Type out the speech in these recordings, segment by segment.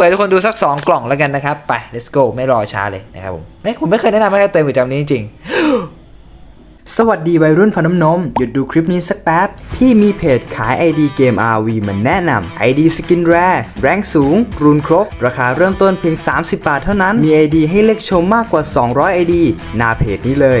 เปิดทุกคนดูสัก 2 กล่องแล้วกันนะครับ ไป let's go ไม่รอช้าเลยนะครับผมไม่ผมไม่เคยแนะนำให้ใครเติมกิจกรรมนี้จริงสวัสดีวัยรุ่นฟันน้ำนม หยุดดูคลิปนี้สักแป๊บ พี่มีเพจขาย ID เกม RV มาแนะนำ ID สกินแร่แรงสูง รูนครบ ราคาเริ่มต้นเพียง 30 บาทเท่านั้น มี ID ให้เลือกชมมากกว่า 200 ID หน้าเพจนี้เลย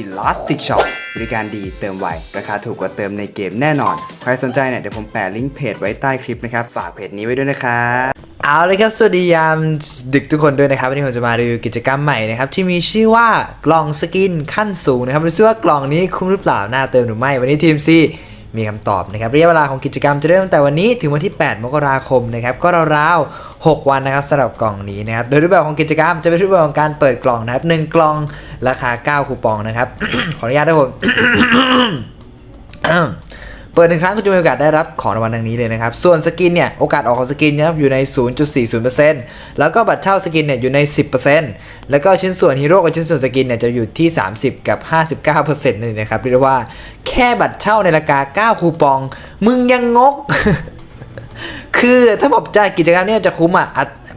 Elastic Shop บริการดีเติมไว ราคาถูกกว่าเติมในเกมแน่นอน ใครสนใจเนี่ยเดี๋ยวผมแปะลิงก์เพจไว้ใต้คลิปนะครับ ฝากเพจนี้ไว้ด้วยนะครับเอาเลยครับ สวัสดียามดึกทุกคนด้วยนะครับ วันนี้ผมจะมารีวิวกิจกรรมใหม่นะครับ ที่มีชื่อว่ากล่องสกินขั้นสูงนะครับดูซิว่ากล่องนี้คุ้มหรือเปล่าน่าเติมหรือไม่วันนี้ทีมซีมีคำตอบนะครับระยะเวลาของกิจกรรมจะเริ่มตั้งแต่วันนี้ถึงวันที่ 8 มกราคมนะครับก็ราวๆ 6 วันนะครับสำหรับกล่องนี้นะครับโดยรูปแบบของกิจกรรมจะเป็นรูปแบบของการเปิดกล่องนะครับหนึ่งกล่องราคา 9 คูปองนะครับ ขออนุญาตด้วยผมเปิดหนึ่งครั้งก็จะมีโอกาสได้รับของรางวัลดังนี้เลยนะครับ ส่วนสกินเนี่ย โอกาสออกของสกินนะครับอยู่ใน 0.40%แล้วก็บัตรเช่าสกินเนี่ยอยู่ใน 10%แล้วก็ชิ้นส่วนฮีโร่กับชิ้นส่วนสกินเนี่ยจะอยู่ที่ 30 กับ 59%เองนะครับเรียกว่าแค่บัตรเช่าในราคา 9 คูปอง มึงยังงก คือถ้าบอกจะกิจกรรมเนี้จะคุ้มอะ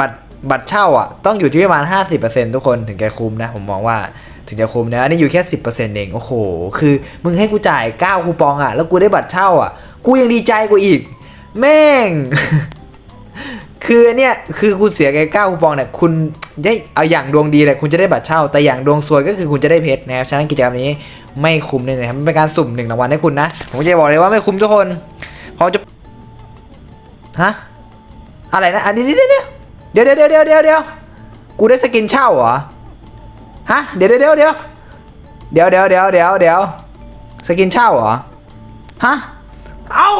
บัตรบัตรเช่าอะต้องอยู่ที่ประมาณ 50%ทุกคนถึงจะคุ้มนะ ผมมองว่าถึงจะคุ้มนะอันนี้อยู่แค่ 10%เองโอ้โห คือมึงให้กูจ่าย 9 คูปองอะ แล้วกูได้บัตรเช่าอะ กูยังดีใจกว่าอีก แม่ง คือเนี่ยคือคุณเสียแค่9คูปองเนี่ยคุณได้เอาอย่างดวงดีเลยคุณจะได้บัตรเช่า แต่อย่างดวงซวยก็คือคุณจะได้เพชรนะครับฉะนั้นกิจกรรมนี้ไม่คุ้มเลยนะครับเป็นการสุ่มหนึ่งรางวัลให้คุณนะ ผมจะบอกเลยว่าไม่คุ้มทุกคนพราะจะ ฮะอะไรนะอันนี้เดี๋ยวเดี๋ยวเดี๋ยวเดี๋ยวเดี๋ยวเดี๋ยวกูได้สกินเช่าเหรอฮะเดี๋ยวเดี๋ยวเดี๋ยวเดี๋ยวเดี๋ยวเดี๋ยวเดี๋ยวเดี๋ยวสกินเช่าเหรอฮะเอ้า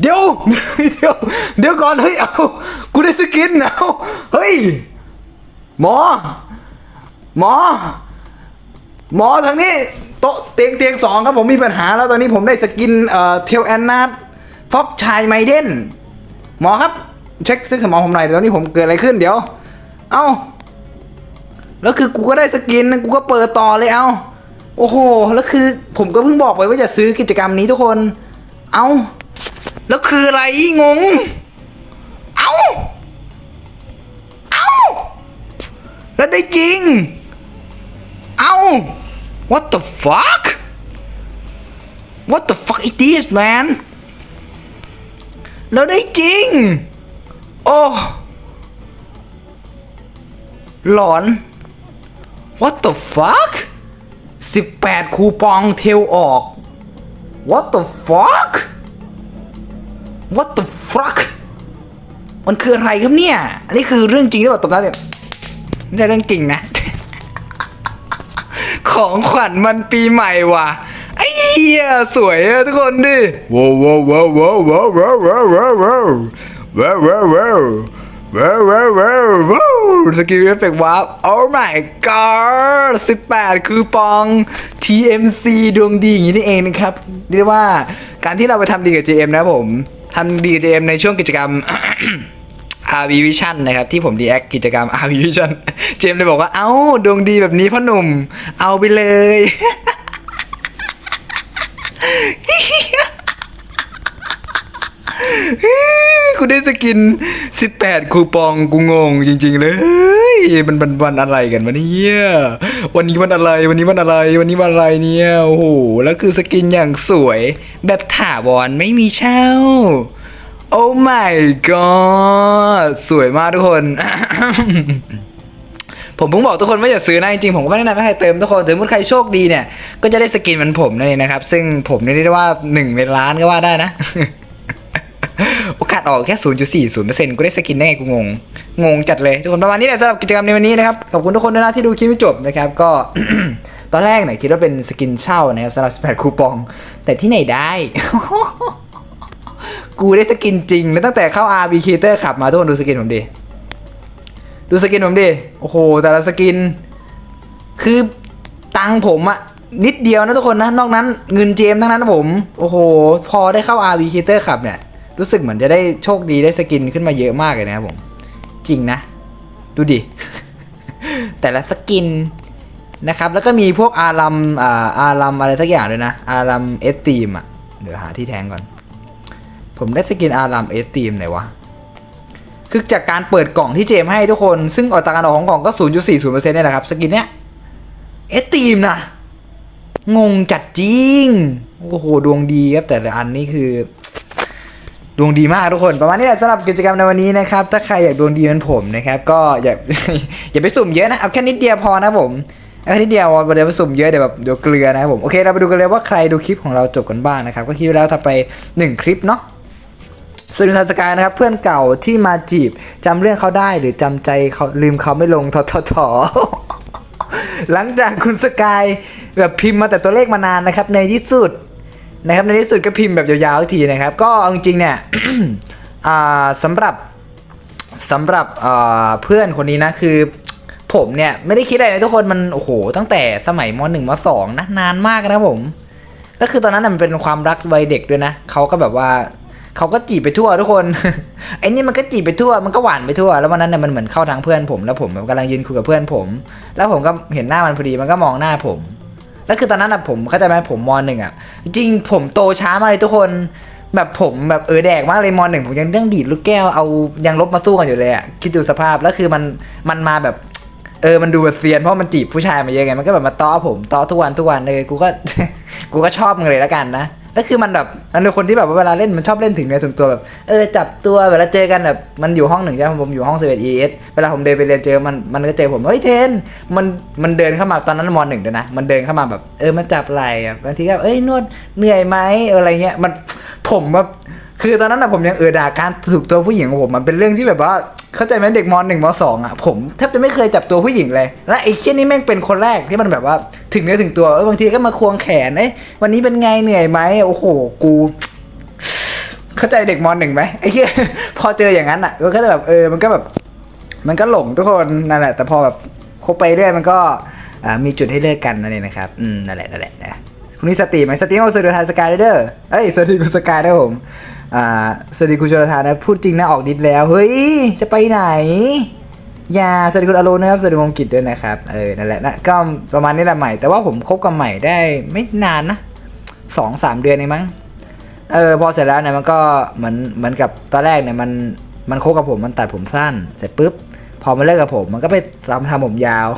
เดี๋ยวเดี๋ยวเดี๋ยวก่อนเฮ้ยเอากูได้สกินเอาเฮ้ยหมอ หมอ หมอทางนี้โต๊ะเตียงเตียงสองครับผมมีปัญหาแล้วตอนนี้ผมได้สกินเอ่อเทลแอนนาฟ็อกชายไมเดน หมอครับ เช็คซึ่งสมองผมหน่อยเดี๋ยวนี้ผมเกิดอะไรขึ้นเดี๋ยว เอ้าแล้วคือกูก็ได้สกินกูก็เปิดต่อเลยเอ้าโอ้โหแล้วคือผมก็เพิ่งบอกไปว่าจะซื้อกิจกรรมนี้ทุกคน เอ้าแล้วคืออะไรงง เอ้าเอ้าแล้วได้จริง เอ้า what the fuck what the fuck is this man แล้วได้จริง โอ้หลอน what the fuck 18 คูปองเทลออก what the fuck what the fuck มันคืออะไรครับเนี่ย อันนี้คือเรื่องจริงหรือเปล่าตบน้าเนี่ยไม่ใช่เรื่องจริงนะ ของขวัญมันปีใหม่ว่ะ ไอ้เหี้ยสวยอะทุกคนดิว้าวว้าวว้าวว้าวว้าวว้าวว้าวว้าวว้าวว้าวว้าวว้าวว้าวว้าวว้าวว้าวสกิลเอฟเฟกต์ว้าว oh my god 18 คือปอง TMC ดวงดีอย่างนี้นี่เองนะครับเรียกได้ว่าการที่เราไปทำดีกับ JM นะครับผมทำดีกับ JM ในช่วงกิจกรรม RV Vision นะครับ ที่ผมดีแอคกิจกรรม RV Vision เจมส์เลยบอกว่า เอ้า ดวงดีแบบนี้พ่อหนุ่ม เอาไปเลย กูได้สกิน 18 คูปองกูงงจริง ๆ เลยมันวันวันอะไรกันวะเนี่ยวันนี้วันอะไรวันนี้วันอะไร วันนี้วันอะไรเนี่ยโอ้โหแล้วคือสกินอย่างสวย แบบถาวรไม่มีเช่า โอ้ my god สวยมากทุกคนผมเพิ่งบอกทุกคนว่าอย่าซื้อนะจริงๆผมก็ไม่แนะนำให้ใครเติมทุกคนแต่เมื่อใครโชคดีเนี่ย ก็จะได้สกินเหมันผมนั่นเองนะครับ ซึ่งผมเนี่เรียกได้ว่า1ในล้านก็ว่าได้นะ โอกาสออกแค่ 0.40%กูได้สกินได้ไงกูงง งงจัดเลยทุกคนประมาณนี้แหละสำหรับกิจกรรมในวันนี้นะครับ ขอบคุณทุกคนด้วยนะที่ดูคลิปไม่จบนะครับ ก็ตอนแรกเนี่ยคิดว่าเป็นสกินเช่านะครับสำหรับ 18 คูปอง แต่ที่ไหนได้ กูได้สกินจริง แล้วตั้งแต่เข้า RB Creator ขับมาทุกคนดูสกินผมดิ ดูสกินผมดิ โอ้โห แต่ละสกิน คือตังผมอะนิดเดียวนะทุกคนนะ นอกนั้นเงินเจมส์ทั้งนั้นนะผม โอ้โห พอได้เข้า RV c r e a t o r ขับเนี่ย รู้สึกเหมือนจะได้โชคดีได้สกินขึ้นมาเยอะมากเลยนะครับผม จริงนะ ดูดิ แต่ละสกินนะครับ แล้วก็มีพวกอารัมอาอารัมอะไรสักอย่างด้วยนะ อารัมเอสตีมอะ เดี๋ยวหาที่แทงก่อน ผมได้สกินอารัมเอสตีมไหนวะ คือจากการเปิดกล่องที่เจมให้ทุกคน ซึ่งอัตราการออกของกล่องก็ 0.40%เนี่ยแหละครับ สกินเนี้ยเอสตีมนะงงจัดจริง โอ้โห ดวงดีครับ แต่ละอันนี่คือ ดวงดีมากทุกคน ประมาณนี้แหละสำหรับกิจกรรมในวันนี้นะครับ ถ้าใครอยากดวงดีเหมือนผมนะครับ ก็อย่าอย่าไปสุ่มเยอะนะ เอาแค่นิดเดียวพอนะผมเอาแค่นิดเดียวเดี๋ยวไปสุ่มเยอะเดี๋ยวแบบเดี๋ยวเกลือนะครับผม โอเคเราไปดูกันเลยว่าใครดูคลิปของเราจบกันบ้างนะครับ ก็คิดไว้แล้วทำไป 1 คลิปเนาะส่วนทางสกายนะครับเพื่อนเก่าที่มาจีบจำเรื่องเขาได้หรือจำใจเขาลืมเขาไม่ลงทททหลังจากคุณสกายแบบพิมพ์มาแต่ตัวเลขมานานนะครับในที่สุด นะครับในที่สุดก็พิมพ์แบบยาวๆอีกทีนะครับ ก็เอาจริงๆเนี่ยสำหรับสำหรับเพื่อนคนนี้นะคือผมเนี่ยไม่ได้คิดอะไรเลยทุกคนมันโอ้โหตั้งแต่สมัยมหนึ่งมสองนะนานมากนะผม ก็คือตอนนั้นมันเป็นความรักวัยเด็กด้วยนะเขาก็แบบว่าเขาก็จีบไปทั่วทุกคนไอ้นี่มันก็จีบไปทั่วมันก็หวานไปทั่ว แล้ววันนั้นเนี่ยมันเหมือนเข้าทางเพื่อนผม แล้วผมกำลังยืนคุยกับเพื่อนผม แล้วผมก็เห็นหน้ามันพอดีมันก็มองหน้าผม แล้วคือตอนนั้นอะผมเข้าใจไหมผมมหนึ่งอะจริงผมโตช้ามากเลยทุกคนแบบผมแบบเออแดกมากเลยมหนึ่งผมยังเรื่องดีดลูกแก้วเอายังลบมาสู้กันอยู่เลยอะคิดดูสภาพแล้วคือมันมันมาแบบเออ มันดูแบบเซียนเพราะมันจีบผู้ชายมาเยอะไง มันก็แบบมาต้อผมต้อทุกวันทุกวันเลย กูก็ กูก็ชอบมึงเลยแล้วกันนะ แล้วคือมันแบบมันเป็นคนที่แบบว่าเวลาเล่นมันชอบเล่นถึงเนื้อถึงตัวแบบเออจับตัวเวลาเจอกันแบบมันอยู่ห้องหนึ่งใช่ไหมผมอยู่ห้องเซเว่นเอเวลาผมเดินไปเรียนเจอมันมันก็เจอผมเฮ้ยเทนมันมันเดินเข้ามาตอนนั้นมหนึ่งด้วยนะมันเดินเข้ามาแบบเออมันจับไหล่บางทีก็เอ้ยนวดเหนื่อยไหมอะไรเงี้ยมันผมแบบคือตอนนั้นนะผมยังเออด่าการถูกตัวผู้หญิงของผมมันเป็นเรื่องที่แบบว่า เข้าใจไหมเด็กมหนึ่งมสองอะผมแทบจะไม่เคยจับตัวผู้หญิงเลย และไอ้เคี้ยนี่แม่งเป็นคนแรกที่มันแบบว่าถึงเนื้อถึงตัวเออบางทีก็มาควงแขนเอ้ยวันนี้เป็นไงเหนื่อยไหมโอ้โหกู เข้าใจเด็กมหนึ่งไหมไอ้เหี้ยพอเจออย่างนั้นอะมันก็จะแบบเออมันก็แบบ มันก็หลงทุกคนนั่นแหละ แต่พอแบบคบไปเรื่อยมันก็มีจุดให้เลิกกันนั่นเองนะครับ อืมนั่นแหละนั่นแหละนะ คุณนี่สตรีมไหมสตรีมเอสวัสดีทานสกายเดอร์เอ้ยสวัสดีคุณสกายนะผมอ่าสวัสดีคุณชลทานนะพูดจริงนะออกดิสแล้วเฮ้ยจะไปไหนอย่าสวัสดีคุณอโรนะครับสวัสดีวงกิจด้วยนะครับเออนั่นแหละนะก็ประมาณนี้แหละใหม่ แต่ว่าผมคบกับใหม่ได้ไม่นานนะสองสามเดือนเองมั้งเออพอเสร็จแล้วเนี่ยมันก็เหมือนเหมือนกับตอนแรกเนี่ยมันมันคบกับผมมันตัดผมสั้นเสร็จปุ๊บ พอมาเลิกกับผม มันก็ไปทำทำผมยาว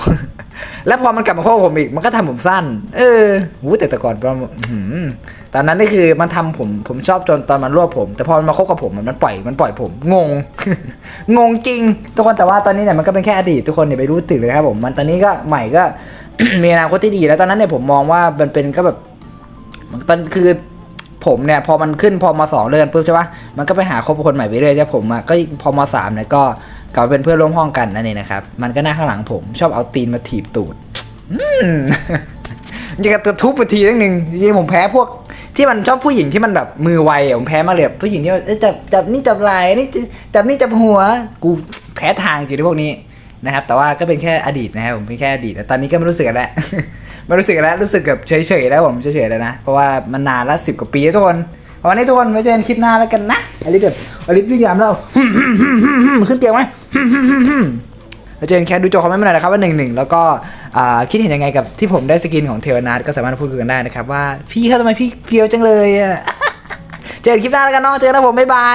แล้วพอมันกลับมาคบผมอีกมันก็ทำผมสั้น เออหูแต่แต่ก่อนตอนนั้นนี่คือมันทำผมผมชอบจนตอนมันรวบผม แต่พอมันมาคบกับผมมันปล่อยมันปล่อยผมงง งงจริง ทุกคนแต่ว่าตอนนี้เนี่ยมันก็เป็นแค่อดีตทุกคนอย่าไปรู้ตื่นเลยครับผมมันตอนนี้ก็ใหม่ก็มีอนาคตที่ดีแล้วตอนนั้นเนี่ยผมมองว่ามันเป็นก็แบบมันตอนคือผมเนี่ยพอมันขึ้นพอมาสองเดือนปุ๊บใช่ปะมันก็ไปหาคบคนใหม่ไปเรื่อยใช่ผมอะก็พอมาสามเนี่ยก็ กลับเป็นเพื่อนร่วมห้องกันนั่นเองนะครับ มันก็หน้าข้างหลังผม ชอบเอาตีนมาถีบตูดอืมอยากจะทุบไปทีนึงหนึ่งจริงผมแพ้พวกที่มันชอบผู้หญิงที่มันแบบมือไวผมแพ้มาเลยอะผู้หญิงที่จับจับนี่จับไหล่นี่จับนี่จับหัว กูแพ้ทางอยู่ทีพวกนี้นะครับ แต่ว่าก็เป็นแค่อดีตนะครับผมเป็นแค่อดีตตอนนี้ก็ไม่รู้สึกแล้วไม่รู้สึกแล้วรู้สึกแบบเฉยๆแล้วผมเฉยๆแล้วนะเพราะว่ามันนานละสิบกว่าปีทุกคนวันนี้ทุกคนไว้เจอกันคลิปหน้าแล้วกันนะอลิสแบบอลิสวิ่งยามเราขึ้นเตียงไหม แล้วเจนแคทดูโจคอมเมนต์มาหน่อยนะครับว่าหนึ่งหนึ่งแล้วก็คิดเห็นยังไงกับที่ผมได้สกินของเทวนาทก็สามารถพูดคุยกันได้นะครับว่าพี่เขาทำไมพี่เฟี้ยวจังเลยอะเจอกันคลิปหน้าแล้วกันเนาะเจอกันนะผมบ๊ายบาย